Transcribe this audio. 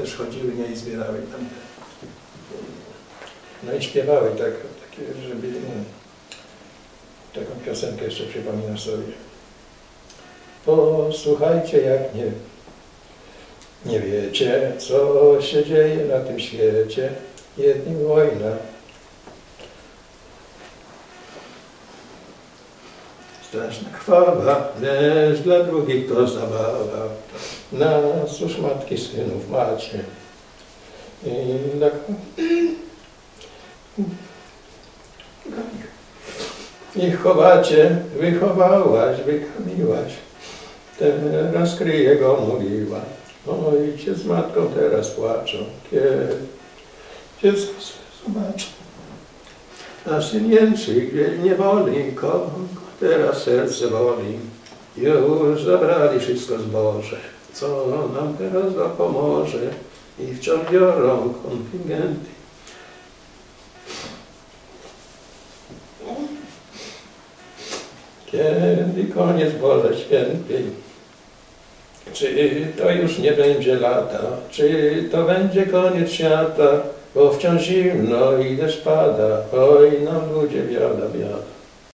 też chodziły nie i zbierały tam. No i śpiewały tak, takie, żeby no, taką piosenkę jeszcze przypomina sobie. Posłuchajcie jak nie, nie wiecie, co się dzieje na tym świecie. Jedni wojna, straszna krwawa, lecz dla drugich to zabawa. Nas już matki synów macie. I dla... Ich chowacie, wychowałaś, wykarmiłaś. Teraz kryje go mówiła. Ojciec z matką teraz płaczą. Kiedy dziecko zobaczą. A syn jęczy, gdzie nie woli, kogo teraz serce boli. Już zabrali wszystko zboże, co nam teraz dopomoże. I wciąż biorą kontyngenty. Kiedy koniec Boże Święty? Czy to już nie będzie lata? Czy to będzie koniec świata? Bo wciąż zimno i deszcz pada. Oj, nam ludzie biada, biada.